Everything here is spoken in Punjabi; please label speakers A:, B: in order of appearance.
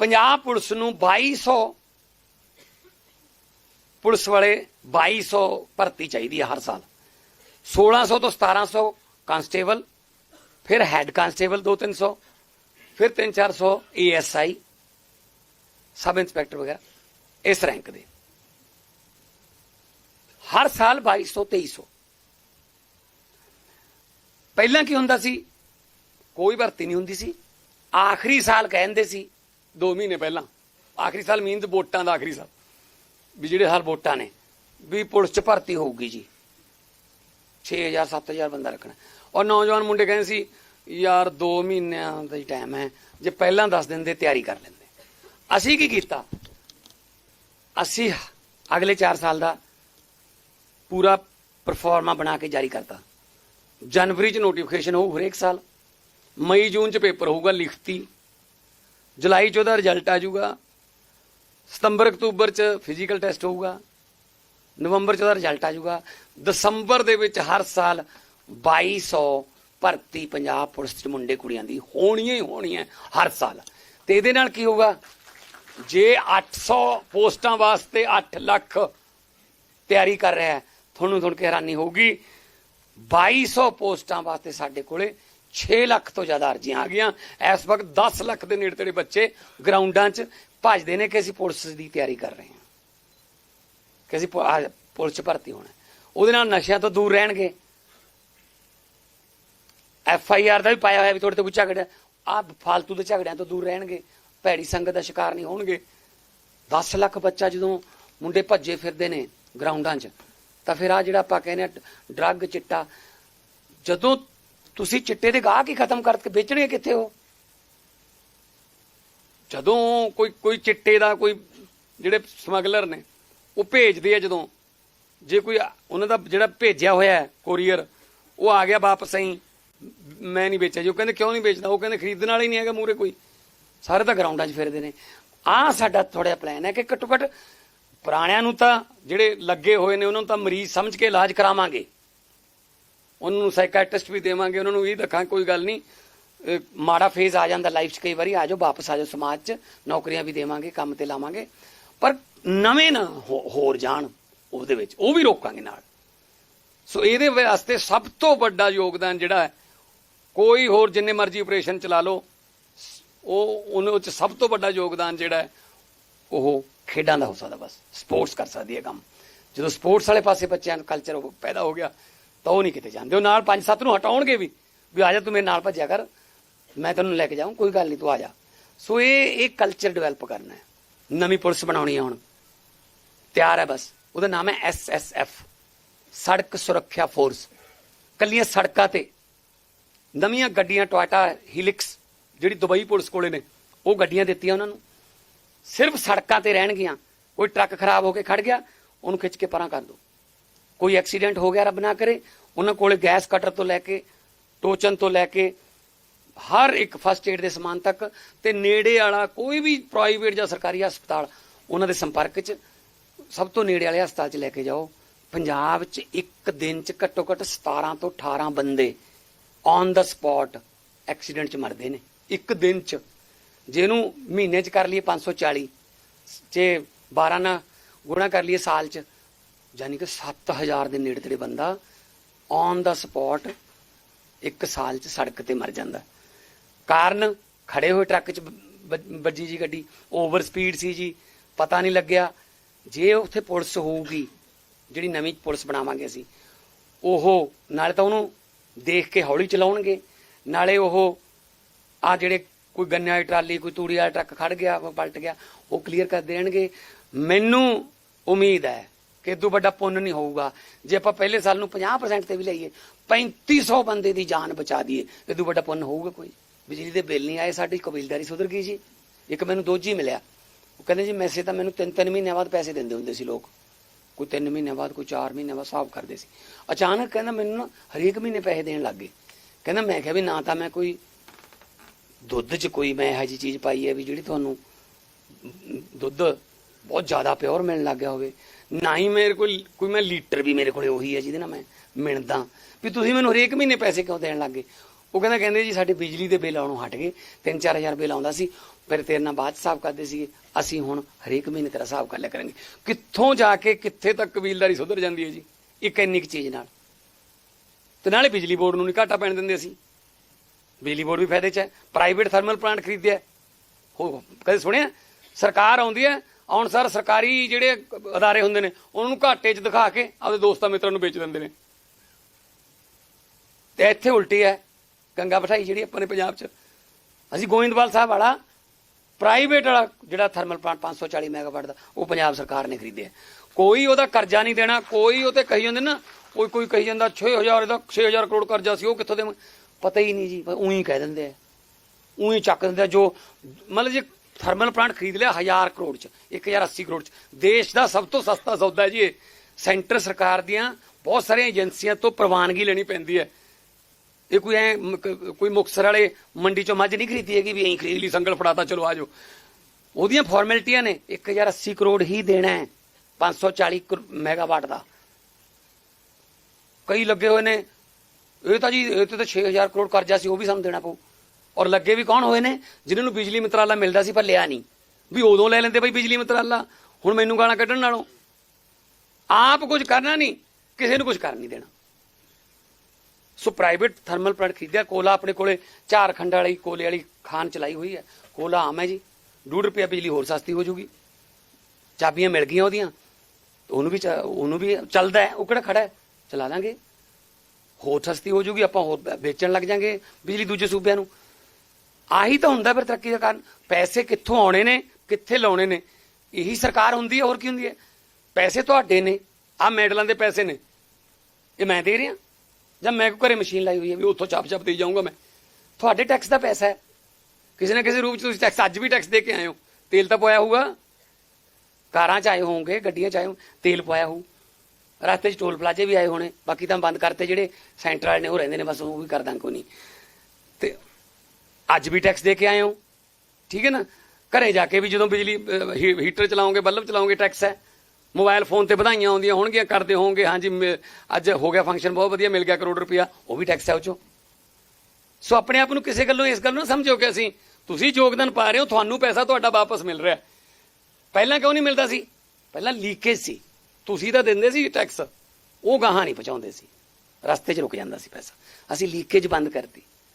A: ਪੰਜਾਬ ਪੁਲਿਸ ਨੂੰ 2200 ਪੁਲਿਸ ਵਾਲੇ 2200 ਭਰਤੀ ਚਾਹੀਦੀ ਹੈ ਹਰ ਸਾਲ। 1600 ਤੋਂ 1700 ਕਾਂਸਟੇਬਲ, ਫਿਰ ਹੈੱਡ ਕਾਂਸਟੇਬਲ 2-300 ਫਿਰ 3-400 ਏਐਸਆਈ, ਸਬ ਇੰਸਪੈਕਟਰ ਵਗੈਰਾ, ਇਸ ਰੈਂਕ ਦੇ। ਹਰ ਸਾਲ 2200 2300 ਪਹਿਲਾਂ ਕੀ ਹੁੰਦਾ ਸੀ? ਕੋਈ ਭਰਤੀ ਨਹੀਂ ਹੁੰਦੀ ਸੀ। ਆਖਰੀ ਸਾਲ ਕਹਿੰਦੇ ਸੀ 2 ਮਹੀਨੇ ਪਹਿਲਾਂ, ਆਖਰੀ ਸਾਲ ਮੀਨਸ ਵੋਟਾਂ ਦਾ ਆਖਰੀ ਸਾਲ, ਵੀ ਜਿਹੜੇ ਹਾਲ ਵੋਟਾਂ ਨੇ, ਵੀ ਪੁਲਿਸ ਚ ਭਰਤੀ ਹੋਊਗੀ ਜੀ। 6000 7000 ਬੰਦਾ ਰੱਖਣਾ। ਔਰ ਨੌਜਵਾਨ ਮੁੰਡੇ ਕਹਿੰਦੇ ਸੀ, ਯਾਰ 2 ਮਹੀਨਿਆਂ ਦਾ ਹੀ ਟਾਈਮ ਹੈ। ਜੇ ਪਹਿਲਾਂ ਦੱਸ ਦਿੰਦੇ, ਤਿਆਰੀ ਕਰ ਲੈਂਦੇ। ਅਸੀਂ ਕੀ ਕੀਤਾ? ਅਸੀਂ ਅਗਲੇ 4 ਸਾਲ ਦਾ ਪੂਰਾ ਪਰਫਾਰਮਾ ਬਣਾ ਕੇ ਜਾਰੀ ਕਰਤਾ। ਜਨਵਰੀ ਚ ਨੋਟੀਫਿਕੇਸ਼ਨ ਹੋਊ ਹਰੇਕ ਸਾਲ। ਮਈ, ਜੂਨ ਚ ਪੇਪਰ ਹੋਊਗਾ ਲਿਖਤੀ। ਜੁਲਾਈ ਚ ਉਹਦਾ ਰਿਜ਼ਲਟ ਆ ਜਾਊਗਾ। ਸਤੰਬਰ, ਅਕਤੂਬਰ ਚ ਫਿਜ਼ੀਕਲ ਟੈਸਟ ਹੋਊਗਾ। ਨਵੰਬਰ ਚ ਉਹਦਾ ਰਿਜ਼ਲਟ ਆ ਜਾਊਗਾ। ਦਸੰਬਰ ਦੇ ਵਿੱਚ ਹਰ ਸਾਲ 2200 ਭਰਤੀ ਪੰਜਾਬ ਪੁਲਿਸ ਚ ਮੁੰਡੇ ਕੁੜੀਆਂ ਦੀ ਹੋਣੀਆਂ ਹੀ ਹੋਣੀ ਹੈ ਹਰ ਸਾਲ। ਤੇ ਇਹਦੇ ਨਾਲ ਕੀ ਹੋਊਗਾ? ਜੇ 800 ਪੋਸਟਾਂ ਵਾਸਤੇ 8 ਲੱਖ ਤਿਆਰੀ ਕਰ ਰਿਹਾ ਹੈ, ਤੁਹਾਨੂੰ ਸੁਣ ਕੇ ਹੈਰਾਨੀ ਹੋਊਗੀ। 2200 ਪੋਸਟਾਂ ਵਾਸਤੇ ਸਾਡੇ ਕੋਲੇ 6 ਲੱਖ ਤੋਂ ਜ਼ਿਆਦਾ ਅਰਜ਼ੀਆਂ ਆ ਗਈਆਂ। ਇਸ ਵਕਤ 10 ਲੱਖ ਦੇ ਨੇੜੇ ਤੇੜੇ ਬੱਚੇ ਗਰਾਊਂਡਾਂ 'ਚ ਭੱਜਦੇ ਨੇ ਕਿ ਅਸੀਂ ਪੁਲਿਸ ਦੀ ਤਿਆਰੀ ਕਰ ਰਹੇ ਹਾਂ। ਕਿ ਅਸੀਂ ਪੁਲਿਸ 'ਚ ਭਰਤੀ ਹੋਣਾ। ਉਹਦੇ ਨਾਲ ਨਸ਼ਿਆਂ ਤੋਂ ਦੂਰ ਰਹਿਣਗੇ। ਐਫ ਆਈ ਆਰ ਦਾ ਵੀ ਪਾਇਆ ਹੋਇਆ ਵੀ ਤੁਹਾਡੇ ਤੇ ਕੋਈ ਝਗੜਾ ਆ ਫਾਲਤੂ ਦੇ ਝਗੜਿਆਂ ਤੋਂ ਦੂਰ ਰਹਿਣਗੇ। ਭੈੜੀ ਸੰਗਤ ਦਾ ਸ਼ਿਕਾਰ ਨਹੀਂ ਹੋਣਗੇ। 10 ਲੱਖ ਬੱਚਾ ਜਦੋਂ ਮੁੰਡੇ ਭੱਜੇ ਫਿਰਦੇ ਨੇ ਗਰਾਊਂਡਾਂ 'ਚ, ਤਾਂ ਫਿਰ ਆ ਜਿਹੜਾ ਆਪਾਂ ਕਹਿੰਦੇ ਆ ਡਰੱਗ ਚਿੱਟਾ, ਜਦੋਂ ਤੁਸੀਂ ਚਿੱਟੇ ਦੇ ਗਾਹਕ ਹੀ ਖਤਮ ਕਰਕੇ ਵੇਚਣੇ ਕਿੱਥੇ ਹੋ? ਜਦੋਂ ਕੋਈ ਕੋਈ ਚਿੱਟੇ ਦਾ ਕੋਈ ਜਿਹੜੇ ਸਮਗਲਰ ਨੇ, ਉਹ ਭੇਜਦੇ ਆ ਜਦੋਂ। ਜੇ ਕੋਈ ਉਹਨਾਂ ਦਾ ਜਿਹੜਾ ਭੇਜਿਆ ਹੋਇਆ ਕੋਰੀਅਰ, ਉਹ ਆ ਗਿਆ ਵਾਪਸ ਹੀ ਮੈਂ ਨਹੀਂ ਵੇਚਿਆ। ਜੀ ਉਹ ਕਹਿੰਦੇ ਕਿਉਂ ਨਹੀਂ ਵੇਚਦਾ, ਉਹ ਕਹਿੰਦੇ ਖਰੀਦਣ ਵਾਲਾ ਹੀ ਨਹੀਂ ਹੈਗਾ ਮੂਰੇ ਕੋਈ। ਸਾਰੇ ਤਾਂ ਗਰਾਊਂਡਾਂ 'ਚ ਫਿਰਦੇ ਨੇ। ਆਹ ਸਾਡਾ ਥੋੜਾ ਪਲਾਨ ਹੈ ਕਿ ਘੱਟੋ ਘੱਟ ਪੁਰਾਣਿਆਂ ਨੂੰ ਤਾਂ ਜਿਹੜੇ ਲੱਗੇ ਹੋਏ ਨੇ, ਉਹਨਾਂ ਨੂੰ ਤਾਂ ਮਰੀਜ਼ ਸਮਝ ਕੇ ਇਲਾਜ ਕਰਾਵਾਂਗੇ। ਉਹਨਾਂ ਨੂੰ ਸਾਈਕਾਇਟ੍ਰਿਸਟ ਵੀ ਦੇਵਾਂਗੇ, ਉਹਨਾਂ ਨੂੰ ਇਹ ਦੱਖਾਂ, ਕੋਈ ਗੱਲ ਨਹੀਂ। ਮਾੜਾ ਫੇਜ਼ ਆ ਜਾਂਦਾ ਲਾਈਫ 'ਚ ਕਈ ਵਾਰੀ, ਆ ਜਾਓ, ਵਾਪਸ ਆ ਜਾਓ ਸਮਾਜ 'ਚ, ਨੌਕਰੀਆਂ ਵੀ ਦੇਵਾਂਗੇ, ਕੰਮ ਤੇ ਲਾਵਾਂਗੇ। ਪਰ ਨਵੇਂ ਨਾ ਹੋ- ਹੋਰ ਜਾਣ ਉਹਦੇ ਵਿੱਚ, ਉਹ ਵੀ ਰੋਕਾਂਗੇ ਨਾਲ। ਸੋ ਇਹਦੇ ਵਾਸਤੇ ਸਭ ਤੋਂ ਵੱਡਾ ਯੋਗਦਾਨ ਜਿਹੜਾ ਹੈ, ਕੋਈ ਹੋਰ ਜਿੰਨੇ ਮਰਜ਼ੀ ਆਪਰੇਸ਼ਨ ਚਲਾ ਲਓ, ਉਹ, ਉਹਨਾਂ ਵਿੱਚ ਸਭ ਤੋਂ ਵੱਡਾ ਯੋਗਦਾਨ ਜਿਹੜਾ ਹੈ, ਉਹ ਖੇਡਾਂ ਦਾ ਹੋ ਸਕਦਾ ਬਸ। ਸਪੋਰਟਸ ਕਰ ਸਕਦੀ ਹੈ ਕੰਮ। ਜਦੋਂ ਸਪੋਰਟਸ ਵਾਲੇ ਪਾਸੇ ਬੱਚਿਆਂ ਦਾ ਕਲਚਰ ਪੈਦਾ ਹੋ ਗਿਆ ਤਾਂ ਉਹ ਨਹੀਂ ਕਿਤੇ ਜਾਂਦੇ। ਉਹ ਨਾਲ ਪੰਜ ਸੱਤ ਨੂੰ ਹਟਾਉਣਗੇ ਵੀ ਵੀ ਆ ਜਾ ਤੂੰ ਮੇਰੇ ਨਾਲ ਭੱਜਿਆ ਕਰ, ਮੈਂ ਤੈਨੂੰ ਲੈ ਕੇ ਜਾਊਂ, ਕੋਈ ਗੱਲ ਨਹੀਂ, ਤੂੰ ਆ ਜਾ। ਸੋ ਇਹ ਇਹ ਕਲਚਰ ਡਿਵੈਲਪ ਕਰਨਾ ਹੈ। ਨਵੀਂ ਪੁਲਿਸ ਬਣਾਉਣੀ ਹੈ ਹੁਣ। ਤਿਆਰ ਹੈ ਬਸ। ਉਹਦਾ ਨਾਮ ਹੈ ਐਸਐਸਐਫ ਸੜਕ ਸੁਰੱਖਿਆ ਫੋਰਸ। ਕੱਲੀਆਂ ਸੜਕਾਂ ਤੇ ਨਵੀਆਂ ਗੱਡੀਆਂ ਟੋਇਟਾ ਹਿਲਿਕਸ ਜਿਹੜੀ ਦੁਬਈ ਪੁਲਿਸ ਕੋਲੇ ਨੇ, ਉਹ ਗੱਡੀਆਂ ਦਿੱਤੀਆਂ ਉਹਨਾਂ ਨੂੰ। ਸਿਰਫ ਸੜਕਾਂ ਤੇ ਰਹਿਣਗੀਆਂ। ਕੋਈ ਟਰੱਕ ਖਰਾਬ ਹੋ ਕੇ ਖੜ ਗਿਆ, ਉਹਨੂੰ ਖਿੱਚ ਕੇ ਪਰਾਂ ਕਰ ਦੋ। ਕੋਈ ਐਕਸੀਡੈਂਟ ਹੋ ਗਿਆ ਰੱਬ ਨਾ ਕਰੇ, ਉਹਨਾਂ ਕੋਲੇ ਗੈਸ ਕਟਰ ਤੋਂ ਲੈ ਕੇ, ਟੋਚਨ ਤੋਂ ਲੈ ਕੇ, ਹਰ ਇੱਕ ਫਸਟ ਏਡ ਦੇ ਸਮਾਨ ਤੱਕ ਤੇ ਨੇੜੇ ਵਾਲਾ ਕੋਈ ਵੀ ਪ੍ਰਾਈਵੇਟ ਜਾਂ ਸਰਕਾਰੀ ਹਸਪਤਾਲ, ਉਹਨਾਂ ਦੇ ਸੰਪਰਕ 'ਚ ਸਭ ਤੋਂ ਨੇੜੇ ਵਾਲੇ ਹਸਪਤਾਲ 'ਚ ਲੈ ਕੇ ਜਾਓ। ਪੰਜਾਬ 'ਚ ਇੱਕ ਦਿਨ 'ਚ ਘੱਟੋ ਘੱਟ 17 ਤੋਂ 18 ਬੰਦੇ ਔਨ ਦਾ ਸਪੌਟ ਐਕਸੀਡੈਂਟ 'ਚ ਮਰਦੇ ਨੇ, ਇੱਕ ਦਿਨ 'ਚ। ਜਿਹਨੂੰ ਮਹੀਨੇ 'ਚ ਕਰ ਲਈਏ 540 ਜੇ 12 ਨਾਲ ਗੁਣਾ ਕਰ ਲਈਏ ਸਾਲ 'ਚ ਯਾਨੀ ਕਿ 7000 ਦੇ ਨੇੜੇ ਤੇੜੇ ਬੰਦਾ ਔਨ ਦਾ ਸਪੌਟ ਇੱਕ ਸਾਲ 'ਚ ਸੜਕ ਤੇ ਮਰ ਜਾਂਦਾ। ਕਾਰਨ ਖੜੇ ਹੋਏ ਟਰੱਕ 'ਚ ਵੱਜੀ ਜੀ ਗੱਡੀ ਓਵਰ ਸਪੀਡ ਸੀ ਜੀ, ਪਤਾ ਨਹੀਂ ਲੱਗਿਆ। ਜੇ ਉੱਥੇ ਪੁਲਿਸ ਹੋਊਗੀ, ਜਿਹੜੀ ਨਵੀਂ ਪੁਲਿਸ ਬਣਾਵਾਂਗੇ ਅਸੀਂ, ਉਹ ਨਾਲੇ ਤਾਂ ਉਹਨੂੰ ਦੇਖ ਕੇ ਹੌਲੀ ਚਲਾਉਣਗੇ। ਨਾਲੇ ਉਹ ਆ ਜਿਹੜੇ ਕੋਈ ਗੰਨੇ ਵਾਲੀ ਟਰਾਲੀ, ਕੋਈ ਤੂੜੀ ਵਾਲਾ ਟਰੱਕ ਖੜ ਗਿਆ, ਉਹ ਪਲਟ ਗਿਆ, ਉਹ ਕਲੀਅਰ ਕਰ ਦੇਣਗੇ। ਮੈਨੂੰ ਉਮੀਦ ਹੈ ਇਦੋਂ ਵੱਡਾ ਪੁੰਨ ਨਹੀਂ ਹੋਊਗਾ। ਜੇ ਆਪਾਂ ਪਹਿਲੇ ਸਾਲ ਨੂੰ 50% ਤੇ ਵੀ ਲਈਏ 3500 ਬੰਦੇ ਦੀ ਜਾਨ ਬਚਾ ਦਈਏ ਇਦੋਂ ਵੱਡਾ ਪੁੰਨ ਹੋਊਗਾ ਕੋਈ? ਬਿਜਲੀ ਦੇ ਬਿੱਲ ਨਹੀਂ ਆਏ, ਸਾਡੀ ਕਬੀਲਦਾਰੀ ਸੁਧਰ ਗਈ ਜੀ। ਇੱਕ ਮੈਨੂੰ ਦੋਜੀ ਮਿਲਿਆ। ਉਹ ਕਹਿੰਦੇ ਜੀ ਮੈਸੇ ਤਾਂ ਮੈਨੂੰ ਤਿੰਨ ਤਿੰਨ ਮਹੀਨਿਆਂ ਬਾਅਦ ਪੈਸੇ ਦਿੰਦੇ ਹੁੰਦੇ ਸੀ ਲੋਕ। ਕੋਈ 3 ਮਹੀਨਿਆਂ ਬਾਅਦ, ਕੋਈ 4 ਮਹੀਨਿਆਂ ਬਾਅਦ, ਹਿਸਾਬ ਕਰਦੇ ਸੀ। ਅਚਾਨਕ ਕਹਿੰਦਾ ਮੈਨੂੰ ਨਾ ਹਰੇਕ ਮਹੀਨੇ ਪੈਸੇ ਦੇਣ ਲੱਗ ਗਏ। ਕਹਿੰਦਾ ਮੈਂ ਕਿਹਾ ਵੀ ਨਾ ਤਾਂ ਮੈਂ ਕੋਈ ਦੁੱਧ 'ਚ ਕੋਈ ਮੈਂ ਇਹੋ ਜਿਹੀ ਚੀਜ਼ ਪਾਈ ਹੈ ਵੀ ਜਿਹੜੀ ਤੁਹਾਨੂੰ ਦੁੱਧ ਬਹੁਤ ਜ਼ਿਆਦਾ ਪਿਓਰ ਮਿਲਣ ਲੱਗ ਗਿਆ ਹੋਵੇ। ਨਾ ਹੀ ਮੇਰੇ ਕੋਲ ਕੋਈ ਮੈਂ ਲੀਟਰ ਵੀ ਮੇਰੇ ਕੋਲੇ ਉਹੀ ਹੈ ਜਿਹਦੇ ਨਾਲ ਮੈਂ ਮਿਣਦਾ। ਵੀ ਤੁਸੀਂ ਮੈਨੂੰ ਹਰੇਕ ਮਹੀਨੇ ਪੈਸੇ ਕਿਉਂ ਦੇਣ ਲੱਗੇ ਉਹ ਕਹਿੰਦਾ, ਕਹਿੰਦੇ ਜੀ, ਸਾਡੇ ਬਿਜਲੀ ਦੇ ਬਿੱਲ ਆਉਣੋਂ ਹਟ ਗਏ। 3-4000 ਬਿੱਲ ਆਉਂਦਾ ਸੀ। ਫਿਰ ਤੇਰੇ ਨਾਲ ਬਾਅਦ 'ਚ ਹਿਸਾਬ ਕਰਦੇ ਸੀਗੇ। ਅਸੀਂ ਹੁਣ ਹਰੇਕ ਮਹੀਨੇ ਤੇਰਾ ਹਿਸਾਬ ਕਰ ਲਿਆ ਕਰਾਂਗੇ। ਕਿੱਥੋਂ ਜਾ ਕੇ ਕਿੱਥੇ ਤੱਕ ਕਬੀਲਦਾਰੀ ਸੁਧਰ ਜਾਂਦੀ ਹੈ ਜੀ? ਇੱਕ ਇੰਨੀ ਕੁ ਚੀਜ਼ ਨਾਲ। ਤੇ ਨਾਲੇ ਬਿਜਲੀ ਬੋਰਡ ਨੂੰ ਨਹੀਂ ਘਾਟਾ ਪੈਣ ਦਿੰਦੇ ਅਸੀਂ। ਬਿਜਲੀ ਬੋਰਡ ਵੀ ਫਾਇਦੇ 'ਚ ਹੈ। ਪ੍ਰਾਈਵੇਟ ਥਰਮਲ ਪਲਾਂਟ ਖਰੀਦਿਆ। ਹੋ, ਕਦੇ ਸੁਣਿਆ? ਸਰਕਾਰ ਆਉਂਦੀ ਹੈ ਆਉਣ ਸਾਰ ਸਰਕਾਰੀ ਜਿਹੜੇ ਅਦਾਰੇ ਹੁੰਦੇ ਨੇ, ਉਹਨਾਂ ਨੂੰ ਘਾਟੇ 'ਚ ਦਿਖਾ ਕੇ ਆਪਦੇ ਦੋਸਤਾਂ ਮਿੱਤਰਾਂ ਨੂੰ ਵੇਚ ਦਿੰਦੇ ਨੇ। ਤੇ ਇੱਥੇ ਉਲਟੀ ਹੈ, ਗੰਗਾ ਬਿਠਾਈ ਜਿਹੜੀ ਆਪਾਂ ਨੇ ਪੰਜਾਬ 'ਚ। ਅਸੀਂ ਗੋਇੰਦਵਾਲ ਸਾਹਿਬ ਵਾਲਾ ਪ੍ਰਾਈਵੇਟ ਵਾਲਾ ਜਿਹੜਾ ਥਰਮਲ ਪਲਾਂਟ 540 ਮੈਗਾਵਾਟ ਦਾ, ਉਹ ਪੰਜਾਬ ਸਰਕਾਰ ਨੇ ਖਰੀਦਿਆ। ਕੋਈ ਉਹਦਾ ਕਰਜ਼ਾ ਨਹੀਂ ਦੇਣਾ, ਕੋਈ ਉਹ ਤੇ ਕਹੀ ਜਾਂਦੇ ਨਾ, ਕੋਈ ਕੋਈ ਕਹੀ ਜਾਂਦਾ 6000 ਦਾ 6000 ਕਰੋੜ ਕਰਜ਼ਾ ਸੀ, ਉਹ ਕਿੱਥੋਂ ਦੇ ਪਤਾ ਹੀ ਨਹੀਂ ਜੀ, ਉਹੀ ਕਹਿ ਦਿੰਦੇ ਆ। ਉਹੀ ਚੱਕ ਦਿੰਦੇ ਜੋ, ਮਤਲਬ ਜੇ ਥਰਮਲ ਪਲਾਂਟ ਖਰੀਦ ਲਿਆ 1000 ਕਰੋੜ ਚ 1080 ਕਰੋੜ ਚ। ਦੇਸ਼ ਦਾ ਸਭ ਤੋਂ ਸਸਤਾ ਸੌਦਾ ਹੈ ਜੀ ਇਹ। ਸੈਂਟਰ ਸਰਕਾਰ ਦੀਆਂ ਬਹੁਤ ਸਾਰੀਆਂ ਏਜੰਸੀਆਂ ਤੋਂ ਪ੍ਰਵਾਨਗੀ ਲੈਣੀ ਪੈਂਦੀ ਹੈ। ਇਹ ਕੋਈ ਐ ਕੋਈ ਮੁਕਸਰ ਵਾਲੇ ਮੰਡੀ ਚੋਂ ਮੱਝ ਨਹੀਂ ਖਰੀਦੀ ਹੈਗੀ ਵੀ ਐਂ ਖਰੀਦ ਲਈ, ਸੰਗਲ ਫੜਾਤਾ, ਚਲੋ ਆਜੋ ਉਹਦੀਆਂ ਫਾਰਮੈਲਿਟੀਆਂ ਨੇ 1080 ਕਰੋੜ ਹੀ ਦੇਣਾ ਹੈ 540 ਕਰੋ- ਮੈਗਾਵਾਟ ਦਾ। ਕਈ ਲੱਗੇ ਹੋਏ ਨੇ, ਇਹ ਤਾਂ ਜੀ, ਇਹ ਤੇ ਤਾਂ 6000 ਕਰੋੜ ਕਰਜ਼ਾ ਸੀ, ਉਹ ਵੀ ਸਾਨੂੰ ਦੇਣਾ ਪਊ। ਔਰ ਲੱਗੇ ਵੀ ਕੌਣ ਹੋਏ ਨੇ? ਜਿਨ੍ਹਾਂ ਨੂੰ ਬਿਜਲੀ ਮੰਤਰਾਲਾ ਮਿਲਦਾ ਸੀ ਪਰ ਲਿਆ ਨਹੀਂ। ਵੀ ਉਦੋਂ ਲੈ ਲੈਂਦੇ ਬਈ ਬਿਜਲੀ ਮੰਤਰਾਲਾ। ਹੁਣ ਮੈਨੂੰ ਗਾਲਾਂ ਕੱਢਣ ਨਾਲੋਂ। ਆਪ ਕੁਝ ਕਰਨਾ ਨਹੀਂ, ਕਿਸੇ ਨੂੰ ਕੁਝ ਕਰ ਨਹੀਂ ਦੇਣਾ। ਸੋ ਪ੍ਰਾਈਵੇਟ ਥਰਮਲ ਪਲਾਂਟ ਖਰੀਦਿਆ, ਕੋਲਾ ਆਪਣੇ ਕੋਲੇ ਝਾਰਖੰਡ ਵਾਲੀ, ਕੋਲੇ ਵਾਲੀ ਖਾਨ ਚਲਾਈ ਹੋਈ ਹੈ। ਕੋਲਾ ਆਮ ਹੈ ਜੀ। 2 ਰੁਪਿਆ ਬਿਜਲੀ ਹੋਰ ਸਸਤੀ ਹੋ ਜੂਗੀ। ਚਾਬੀਆਂ ਮਿਲ ਗਈਆਂ ਉਹਦੀਆਂ। ਉਹਨੂੰ ਵੀ ਚ- ਉਹਨੂੰ ਵੀ ਚੱਲਦਾ ਹੈ। ਉਹ ਕਿਹੜਾ ਖੜਾ ਹੈ? ਚਲਾ ਲਾਂਗੇ। ਹੋਰ ਸਸਤੀ ਹੋ ਜੂਗੀ, ਆਪਾਂ ਹੋਰ ਵੇਚਣ ਲੱਗ ਜਾਾਂਗੇ ਬਿਜਲੀ ਦੂਜੇ ਸੂਬਿਆਂ ਨੂੰ। ਆਹੀ ਤਾਂ ਹੁੰਦਾ ਫਿਰ ਤਰੱਕੀ ਦਾ ਕਾਰਨ। ਪੈਸੇ ਕਿੱਥੋਂ ਆਉਣੇ ਨੇ, ਕਿੱਥੇ ਲਾਉਣੇ ਨੇ? ਇਹੀ ਸਰਕਾਰ ਹੁੰਦੀ ਹੈ, ਹੋਰ ਕੀ ਹੁੰਦੀ ਹੈ? ਪੈਸੇ ਤੁਹਾਡੇ ਨੇ ਆ ਮੈਡਲਾਂ ਦੇ ਪੈਸੇ ਨੇ। ਇਹ ਮੈਂ ਦੇ ਰਿਹਾ। ਜਾਂ ਮੈਂ ਕੋ ਘਰੇ ਮਸ਼ੀਨ ਲਾਈ ਹੋਈ ਹੈ ਵੀ ਉੱਥੋਂ ਚੱਪ ਚੱਪ ਦੇ ਜਾਊਂਗਾ ਮੈਂ। ਤੁਹਾਡੇ ਟੈਕਸ ਦਾ ਪੈਸਾ ਹੈ। ਕਿਸੇ ਨਾ ਕਿਸੇ ਰੂਪ ਚ ਤੁਸੀਂ ਟੈਕਸ ਅੱਜ ਵੀ ਟੈਕਸ ਦੇ ਕੇ ਆਏ ਹੋ। ਤੇਲ ਤਾਂ ਪਵਾਇਆ ਹੋਊਗਾ। ਕਾਰਾਂ ਚ ਆਏ ਹੋਵੋਗੇ, ਗੱਡੀਆਂ ਚ ਆਏ ਹੋ, ਤੇਲ ਪਵਾਇਆ ਹੋਊ। ਰਸਤੇ 'ਚ ਟੋਲ ਪਲਾਜ਼ੇ ਵੀ ਆਏ ਹੋਣੇ। ਬਾਕੀ ਤਾਂ ਬੰਦ ਕਰਤੇ ਜਿਹੜੇ ਸੈਂਟਰ ਵਾਲੇ ਨੇ, ਉਹ ਰਹਿੰਦੇ ਨੇ, ਬਸ ਉਹ ਵੀ ਕਰ ਦਾਂ ਕੋਈ ਨਹੀਂ। ਤੇ ਅੱਜ ਵੀ ਟੈਕਸ ਦੇ ਕੇ ਆਏ ਹੋ। ਠੀਕ ਹੈ ਨਾ? ਘਰੇ ਜਾ ਕੇ ਵੀ ਜਦੋਂ ਬਿਜਲੀ ਹੀਟਰ ਚਲਾਉਂਗੇ ਬੱਲਬ ਚਲਾਉਂਗੇ ਟੈਕਸ ਹੈ। ਮੋਬਾਈਲ ਫੋਨ ਤੇ ਵਧਾਈਆਂ ਆਉਂਦੀਆਂ ਹੋਣਗੀਆਂ, ਕਰਦੇ ਹੋਵੋਗੇ। ਹਾਂਜੀ, ਮੇ- ਅੱਜ ਹੋ ਗਿਆ ਫੰਕਸ਼ਨ ਬਹੁਤ ਵਧੀਆ, ਮਿਲ ਗਿਆ ਕਰੋੜ ਰੁਪਇਆ, ਉਹ ਵੀ ਟੈਕਸ ਹੈ ਉਹ 'ਚੋਂ। ਸੋ ਆਪਣੇ ਆਪ ਨੂੰ ਕਿਸੇ ਗੱਲੋਂ, ਇਸ ਗੱਲ ਨੂੰ ਨਾ ਸਮਝੋ ਕਿ ਅਸੀਂ, ਤੁਸੀਂ ਯੋਗਦਾਨ ਪਾ ਰਹੇ ਹੋ, ਤੁਹਾਨੂੰ ਪੈਸਾ ਤੁਹਾਡਾ ਵਾਪਸ ਮਿਲ ਰਿਹਾ। ਪਹਿਲਾਂ ਕਿਉਂ ਨਹੀਂ ਮਿਲਦਾ ਸੀ? ਪਹਿਲਾਂ ਲੀਕੇਜ ਸੀ। ਤੁਸੀਂ ਤਾਂ ਦਿੰਦੇ ਸੀ ਟੈਕਸ ਉਹ ਗਾਹਾਂ ਨਹੀਂ ਪਹੁੰਚਾਉਂਦੇ ਸੀ। ਰਸਤੇ 'ਚ ਰੁਕ ਜਾਂਦਾ ਸੀ ਪੈਸਾ। ਅਸੀਂ ਲੀਕੇਜ ਬੰਦ ਕਰਤੀ।